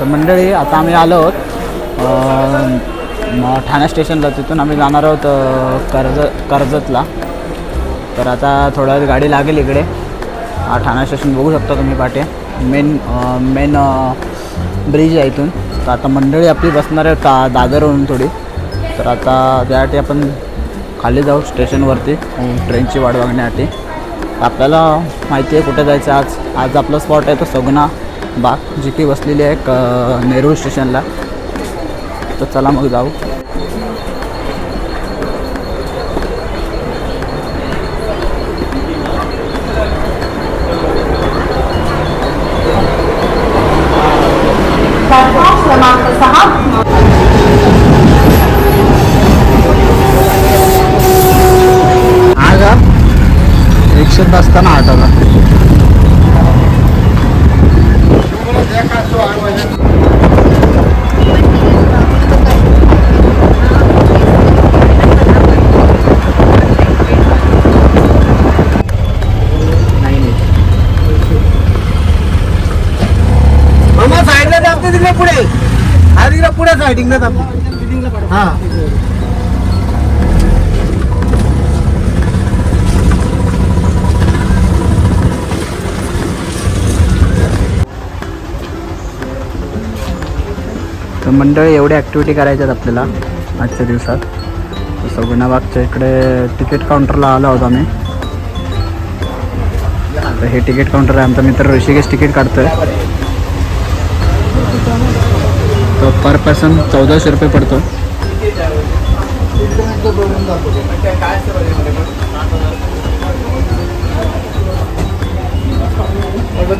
तर मंडळी आता आम्ही आलो आहोत ठाणे स्टेशनला. तिथून आम्ही जाणार आहोत कर्ज कर्जतला. तर आता थोडा वेळ गाडी लागेल इकडे. हा ठाणे स्टेशन बघू शकता तुम्ही पाठे. मेन मेन ब्रिज आहे इथून. तर आता मंडळी आपली बसणार आहे का दादरवरून थोडी. तर आता त्यासाठी आपण खाली जाऊ स्टेशनवरती ट्रेनची वाट बघण्यासाठी. आपल्याला माहिती आहे कुठे जायचं आज. आज आपला स्पॉट आहे तो सगना. बाग जी की बसलेली आहे क नेरूळ स्टेशनला. तर चला मग जाऊ. तर मंडळी एवढ्या ॲक्टिव्हिटी करायच्यात आपल्याला आजच्या दिवसात. तसं गुणाबागच्या इकडे तिकीट काउंटरला आलो आहोत आम्ही. तर हे तिकीट काउंटर आहे आमचा मित्र ऋषिकेश तिकीट काढतोय. तर पर पर्सन चौदाशे रुपये पडतो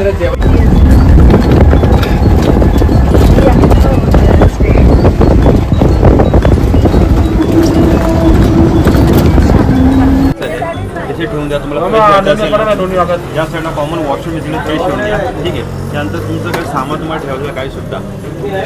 तसे या साईडला कॉमन वॉशरूम इकडे फ्रेश द्या ठीक आहे. त्यानंतर तुमचं काही सामान तुम्हाला ठेवायचं काही सुद्धा.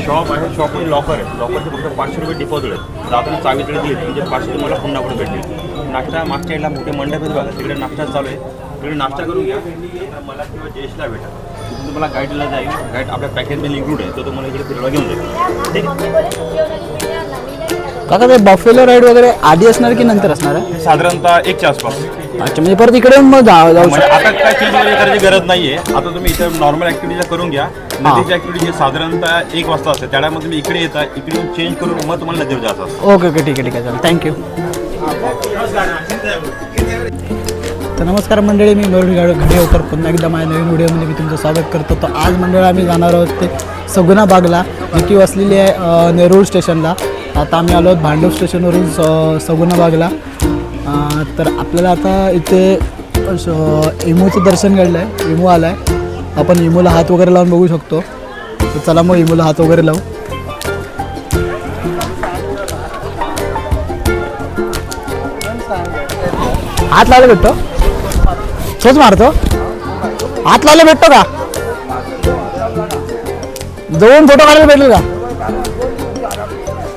शॉप आहे शॉपमध्ये लॉकर आहे. लॉकरचे फक्त पाचशे रुपये डिपॉझिट आहे जाताना चावी तिकडे दिली म्हणजे पाचशे तुम्हाला पुन्हा पुढे भेटतील. नाश्ता मागच्या साईडला मोठे मंडप आहेत बघा तिकडे नाश्ता चालू आहे. तिकडे नाश्ता करून घ्या. तर मला किंवा जयेशला भेटा. तिथून तुम्हाला गाईडला जाईल. गाईड आपल्या पॅकेजमध्ये इन्क्लूड आहे. तो तुम्हाला इकडे फिरवा घेऊन जाईल. ठीक आहे. काका ते बफेलो राईड वगैरे आधी असणार की नंतर असणार आहे? साधारणतः एकच्या आसपास. अच्छा म्हणजे परत इकडे येऊन मग जा जाऊ म्हणजे शकतो. आता काय चेंज वगैरे करायची गरज नाहीये. आता तुम्ही इथे नॉर्मल ऍक्टिव्हिटीला करून घ्या. नदीची ऍक्टिव्हिटी जी साधारणतः एक वाजता असते त्यामुळे तुम्ही इकडे येता इकडे येऊन चेंज करून मग तुम्हाला नदीवर जायचं असतं. ओके ओके ठीक आहे ठीक आहे चालेल. थँक्यू तर नमस्कार मंडळी मी मयुर गाड घडेवकर पुन्हा एकदा माझ्या नवीन व्हिडिओमध्ये मी तुमचं स्वागत करतो. तर आज मंडळ आम्ही जाणार आहोत ते सगुना बागला जी की वसलेली आहे अ, नेरूळ स्टेशनला. आता आम्ही आलो आहोत भांडव स्टेशनवरून स सगुना बागला. तर आपल्याला आता इथे श- इमूचं दर्शन घडलं आहे इमू आला आहे आपण इमूला हात वगैरे लावून बघू शकतो. तर चला मग इमूला हात वगैरे लावू. हात लावला भेटतो. तोच मारतो. हात लावला भेटतो का? दोन फोटो काढायला भेटेल का?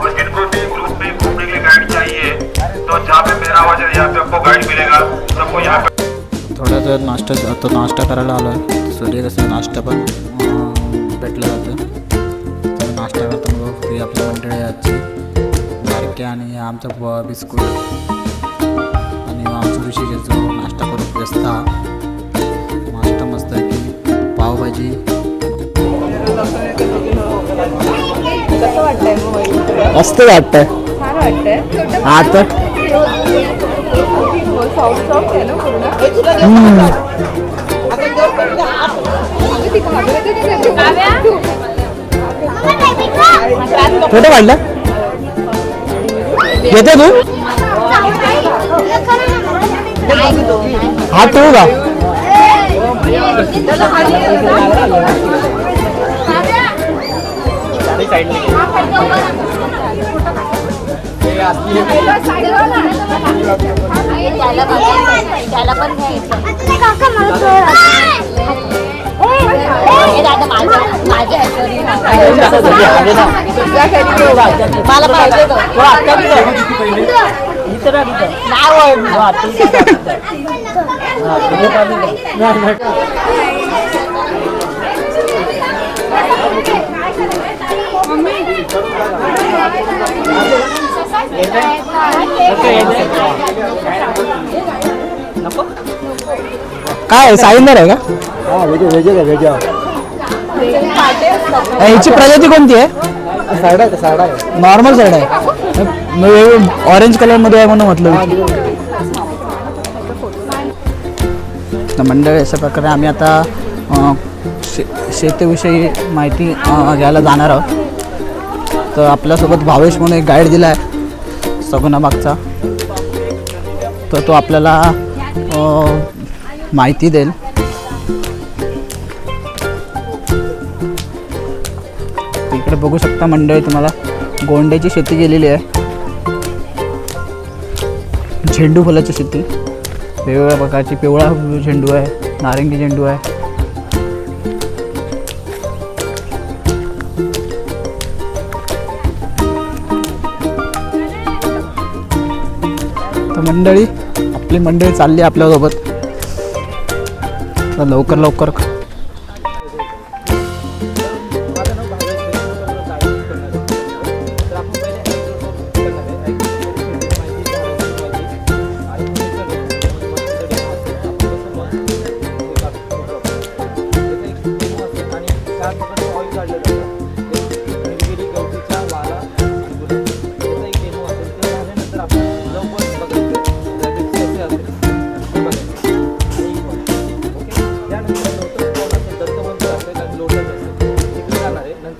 और जिनको भी ग्रुप में घूमने के लिए गाइड चाहिए। तो जहाँ पे मेरा आवाज है यहाँ पे आपको गाइड मिलेगा। सबको यहाँ पे थोडा जर नाश्ता आता नाश्ता करायला आलो आहे सूर्य कसं नाश्ता पण अं, भेटलं जातं तर नाश्ता करतो बघ ती आपली मंडळी आजची बारके आणि आमचं बिस्कुट आणि आमचं ऋषिकेचं नाश्ता करून व्यस्त नाश्ता मस्त आहे की पावभाजी कसं वाटतंय मग मस्त वाटतंय छान वाटतंय हा तर सॉफ्ट सॉफ्ट आहे ना पूर्ण फोटो काढला येते तू हात ठेवू का त्याला त्याला पण हे माझ्या मला पाहिजे काय साईंदर आहे का? हा ह्याची प्रजाती कोणती आहे? साडा आहे साडा आहे. नॉर्मल साईड आहे ऑरेंज कलरमध्ये आहे म्हणून म्हटलं. तर मंडळी अशा प्रकारे आम्ही आता शे शेतीविषयी माहिती घ्यायला जाणार आहोत. तर आपल्यासोबत भावेश म्हणून एक गाईड दिला आहे सगुणाबागचा तर तो आपल्याला माहिती देईल. इकडे बघू शकता मंडळी तुम्हाला गोंड्याची शेती केलेली आहे. झेंडू फुलाची शेती. वेगवेगळ्या प्रकारची पिवळा झेंडू आहे नारंगी झेंडू आहे. मंडळी आपली मंडळी चालली आपल्यासोबत. लवकर लवकर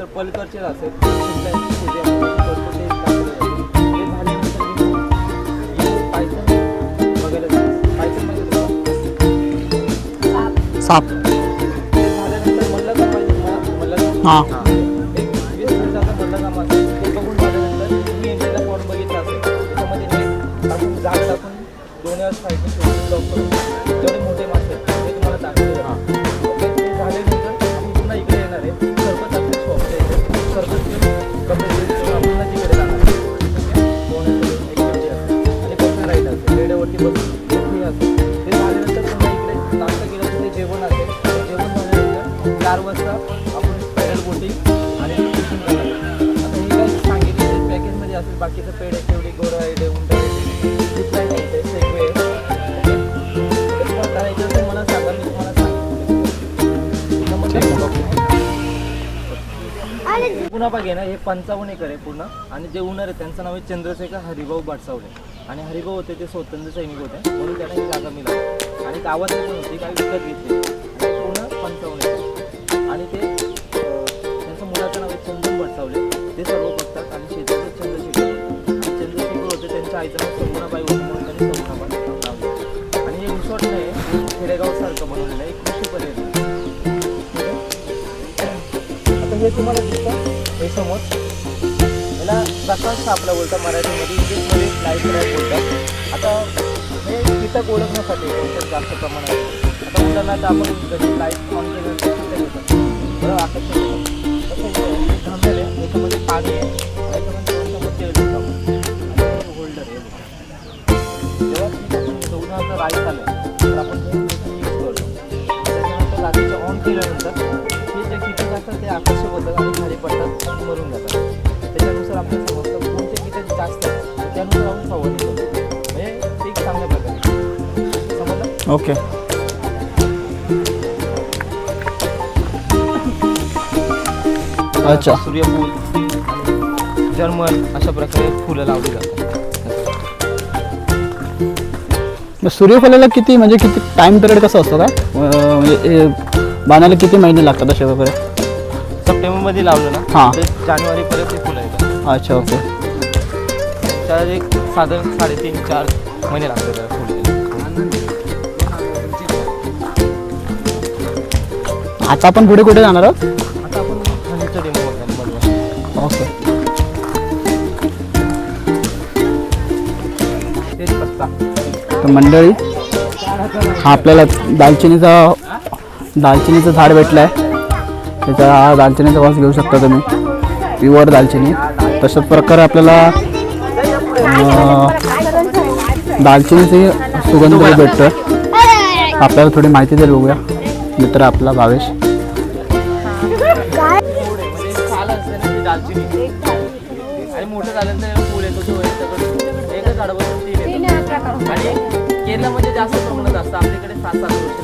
मी मी पायथन बघायला साप. ते झाल्यानंतर म्हणलं का पाहिजे मला. म्हणलं हां. पुन्हा बघे ना हे पंचावन्न एकर आहे पूर्ण. आणि जे उनर आहे त्यांचं नाव आहे चंद्रशेखर हरिभाऊ बाटसावले आणि हरिभाऊ होते ते स्वतंत्र सैनिक होते. म्हणून त्यांना ही जागा मिळाली. आणि गावात पण होती काही विकत घेतली. पूर्ण पंचावन्न एकर आणि ते त्यांचं मुलाचं नाव आहे चंदन बटसावले ते सर्व बघतात आणि शेतीचे चंद्रशेखर होते. चंद्रशेखर होते त्यांच्या आईचं नाव प्रकाश आपलं बोलतात मराठीमध्ये इंग्लिशमध्ये लाइट लाइट बोलतात. आता हे कीटक ओळखण्यासाठी औषध जास्त प्रमाणात. आता उदाहरणार्थ आपण जशी लाइट ऑन केल्यानंतर कीटक बरोबर आकर्षण तसं हे थांबलेलं आहे याच्यामध्ये पाणी आहे. याच्यामध्ये आपण आणि होल्डर आहे. जेव्हा कीटक उदाहरणार्थ राईस आलं तर आपण ते त्याच्यानंतर ऑन केल्यानंतर हे जे कीटक असतात ते आकर्षक होतात आणि खाली पडतात मरून जातात. त्याच्यानुसार आपल्या त्यानुसार आपण फवारणी करतो म्हणजे ते एक चांगल्या प्रकारे समजलं ओके अच्छा. सूर्यफूल जर्मन अशा प्रकारे फुलं लावली जातात मग सूर्यफुलाला किती म्हणजे किती टाइम पिरियड कसं असतो काय अं, म्हणजे बांधायला किती महिने लागतात असे वगैरे? सप्टेंबरमध्ये लावलं ना. हां. जानेवारीपर्यंत ते फुलं येतात. अच्छा ओके त्याला एक साधारण साडेतीन चार महिने लागतात त्याला फुलं आता आपण पुढे कुठे जाणार आहोत? आता आपण बनवा ओके. तेजपत्ता तर मंडळी हा आपल्याला दालचिनीचा दालचिनीचं झाड भेटलं आहे त्याचा हा दालचिनीचा वास घेऊ शकता तुम्ही. प्युअर दालचिनी. तशाच प्रकारे आपल्याला दालचिनीची सुगंध भेटतं आपल्याला थोडी माहिती देईल बघूया. मित्र आपला भावेश. म्हणजे दालचिनी आणि मोठं झाल्यानंतर जास्त प्रमाणात असतं आपल्याकडे सात सात वर्ष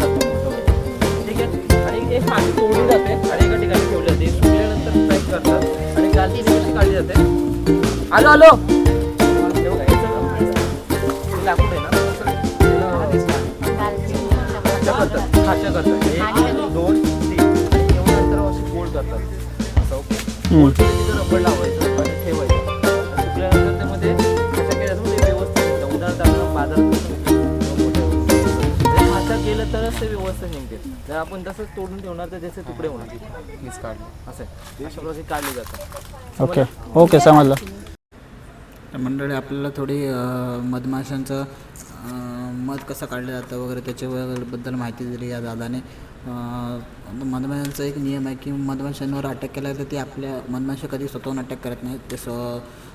ठीक आहे आणि हे पाणी तोडली जाते आणि एका ठिकाणी ठेवली जाते सुकल्यानंतर पॅक करतात आणि दालचिनी कशी काढली जाते हॅलो हॅलो. खाच्या करतात. एक दोन तीन. आणि एवढं नंतर असे गोल करतात. असं ओके गोल केलं तिथं रबर लावायचं आणि ठेवायचं. आणि सुकल्यानंतर त्यामध्ये खाच्या केल्याचं ते व्यवस्थित आपण बाजारात खाच्या केलं तरच ते व्यवस्थित निघते. जर आपण तसंच तोडून ठेवणार तर त्याचे तुकडे होणार. मीच काढले असं. आहे. अशा प्रकारे काढले जातात. ओके ओके समजलं. तर मंडळी आपल्याला थोडी अं, मधमाशांचं मध कसं काढलं जातं वगैरे त्याच्याबद्दल माहिती दिली या दादाने. मधमाशांचा एक नियम आहे की मधमाशांवर अटॅक केला तर ते आपल्या मधमाशा कधी स्वतःहून अटॅक करत नाहीत. ते स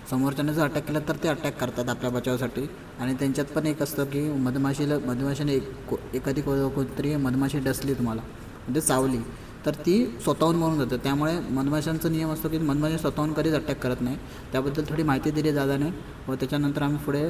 समोरच्याने जर अटॅक केला तर ते अटॅक करतात आपल्या बचावासाठी. आणि त्यांच्यात पण एक असतं की मधमाशीला मधमाशाने एक एखादी को कोणतरी मधमाशी डसली तुम्हाला म्हणजे चावली तर ती स्वतःहून मरून जाते. त्यामुळे मधमाशांचा नियम असतो की मधमाशा स्वतःहून कधीच अटॅक करत नाही. त्याबद्दल थोडी माहिती दिली दादाने व त्याच्यानंतर आम्ही पुढे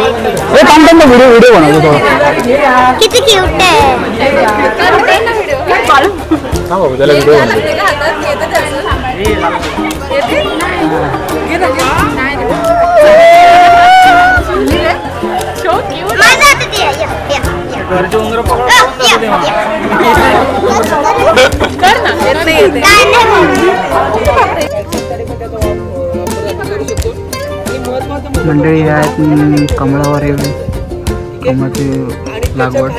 हे थांब थांब व्हिडिओ व्हिडिओ बनवतो थोडं किती क्यूट मंडळी आहेत कमळावर येऊन कमळाची लागवड.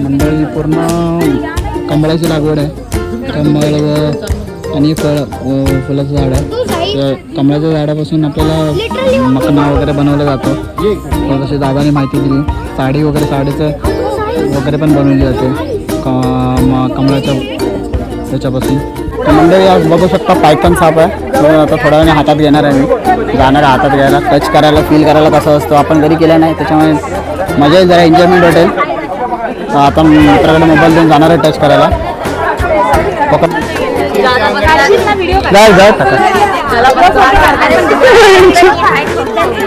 मंडळी पूर्ण कमळाची लागवड आहे. कमळ व आणि फळ फुलाचं झाड आहे. कमळाच्या झाडापासून आपल्याला मखना वगैरे बनवलं जातं. तसे दादाने माहिती दिली. साडी वगैरे साडीचं वगैरे पण बनवली जाते. क कमळाच्या त्याच्यापासून. म्हणजे बघू शकता पायथन साप आहे. आता थोड्या वेळाने हातात घेणार आहे मी. जाणार हातात घ्यायला. टच करायला फील करायला कसं असतो आपण घरी केलं नाही त्याच्यामुळे मजा येईल जरा एन्जॉयमेंट वाटेल आपण आता मित्राकडे मोबाईल देऊन जाणार आहे टच करायला. पकड. जाय जाय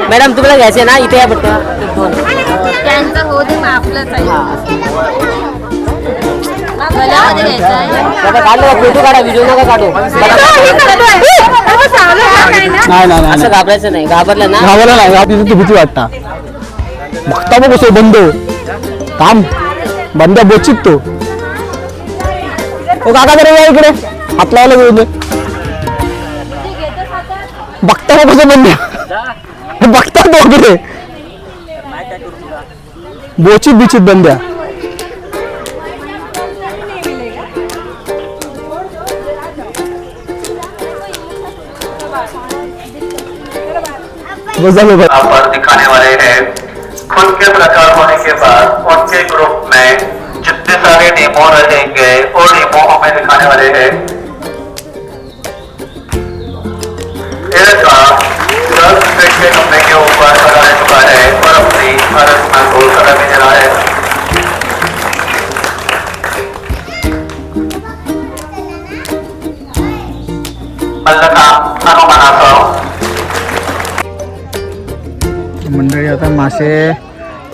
मॅडम तुम्हाला घ्यायचे ना? इथे या पटकन त्यांचं हो दे मग आपलंच आहे. गळ्यामध्ये घ्यायचं आहे. काढू फोटो काढा व्हिडिओ नका काढू. नाही नाही नाही असं घाबरायचं नाही. घाबरलं ना? घाबरला नाही. भीती वाटता. बघता बघ कसं बंद. काम बंद बोचित तो. ओ काका जरा या इकडे. हात लावायला घेऊन दे. बघता बघ कसं बंद. बघता तो इकडे. बोचित बिचित बंद्या। दिखाने वाले हैं उनके प्रचार होने के बाद उनके ग्रुप में जितने सारे डेमो रहेंगे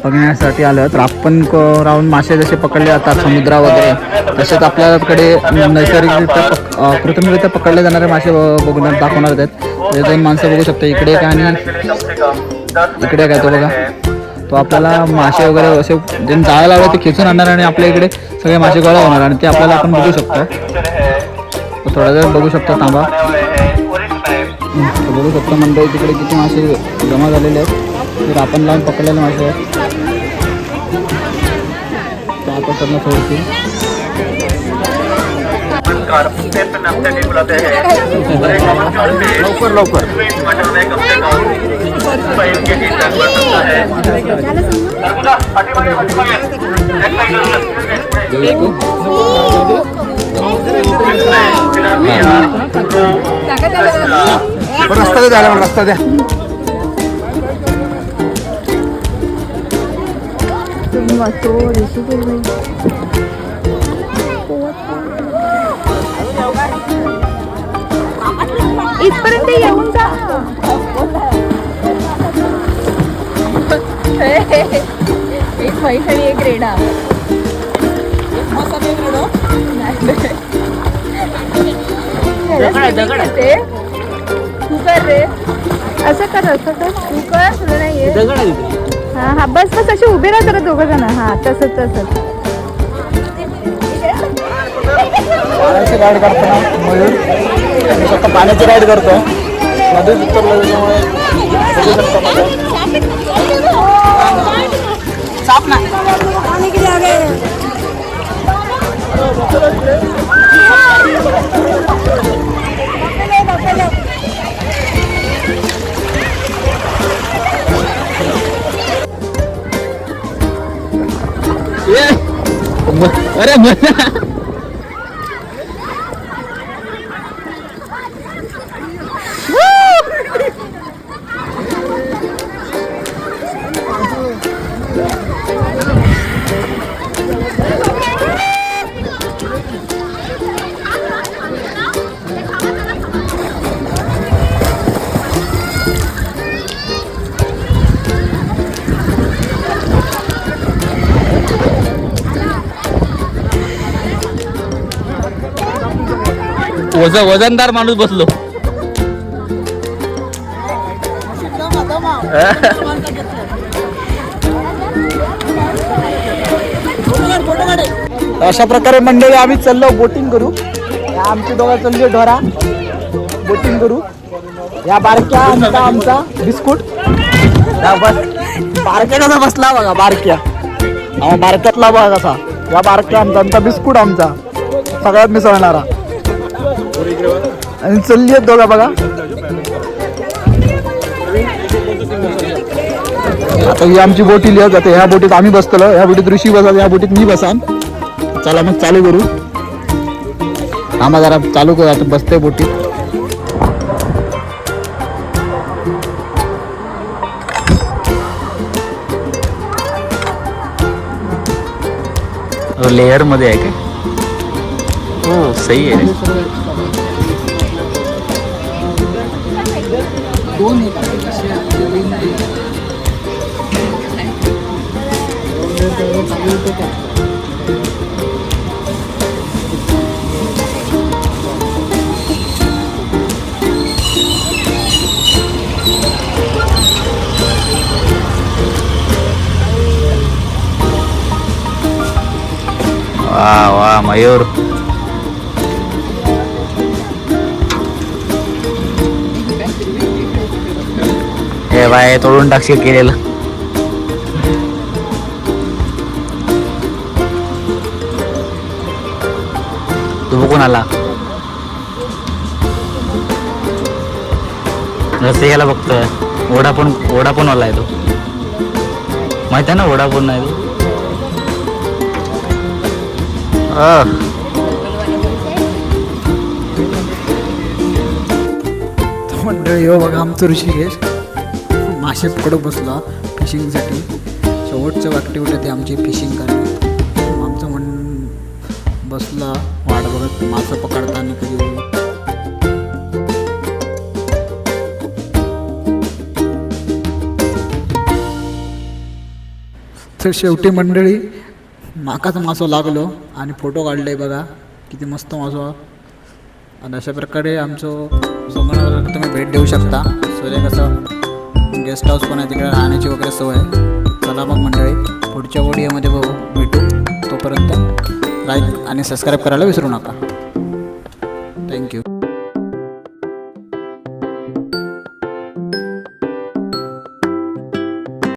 बघण्यासाठी आलं तर आपण राहून मासे जसे पकडले जातात समुद्रा वगैरे तसेच आपल्याकडे नैसर्गिकरित्या पक- कृत्रिमरित्या पकडले जाणारे मासे ब- बघणार दाखवणार आहेत. ते दोन माणसं बघू शकतो. इकडे काय आणि इकडे काय तो बघा. तो आपल्याला मासे वगैरे असे ज्यांनी जाळं लावलं ते खेचून आणणार आणि आपल्या इकडे सगळे मासे गोळा होणार आणि ते आपल्याला आपण बघू शकतो. थोडा वेळ बघू शकतो थांबा. बघू शकतो मंडळी तिकडे किती मासे जमा झालेले आहेत. तर आपण लावून पकडलेले मासे आहेत ते आता करणं सोडतील लवकर लवकर. मटर में कम से द्यायला रस्ता द्या इथपर्यंत येऊन जा एक म्हैस आणि एक रेडा ते तू कर रे. असं कर असं कर. तू कर तुला नाही येत. हा हा बस बस असे उभे राहा जरा दोघं जण. हा तसंच तसंच. पाण्याची राईड करताना मयूर. मी फक्त पाण्याची राईड करतो. नदीत उतरलं त्याच्यामुळे बघू शकता मजा. ये. ¡Ahora! वज वजनदार माणूस बसलो. अशा प्रकारे मंडळी आम्ही चाललो बोटिंग करू. आमची दोघं चालली ढोरा. बोटिंग करू. या बारक्या आमचा आमचा बिस्कुट. या बस बारक्या कसा बसला बघा बारक्या. बारक्यातला बघा कसा. या बारक्या आमचा आमचा बिस्कुट आमचा. सगळ्यात मिसळणारा. आणि चलली आहेत दोघा बघा. आता ही आमची बोटी लिहत जाते. ह्या बोटीत आम्ही बसतलो. ह्या बोटीत ऋषी बसा ह्या बोटीत मी बसान. चला मग चालू करू. आम्हा जरा चालू करू. आता बसते बोटीत लेअरमध्ये आहे का हो सही आहे. doon eh, nila kasi gawin na yun. Wow, wow, mayor. हे बाय तोडून टाकशील केलेलं. तू बघून आला. रस्ते याला बघतोय. ओढा पण ओढा पण आहे तो. माहिती आहे ना वडापूर नाही मंडळी हो. बघा आमचं ऋषिकेश. मासे पकडत बसला फिशिंगसाठी शेवटचं ॲक्टिव्हिटी होती आमची फिशिंग करणे आमचं म्हण बसला वाट बघत मासं पकडताना कधी तर शेवटी मंडळी माकाच मासो लागलो आणि फोटो काढले बघा. किती मस्त मासो. आणि अशा प्रकारे आमचं समोर तुम्ही भेट देऊ शकता. सूर्य कसं? गेस्ट हाऊस पण आहे तिकडे राहण्याची वगैरे सोय आहे. चला मग मंडळी पुढच्या व्हिडिओमध्ये बघू भेटू. तोपर्यंत लाईक आणि सबस्क्राईब करायला विसरू नका. थँक्यू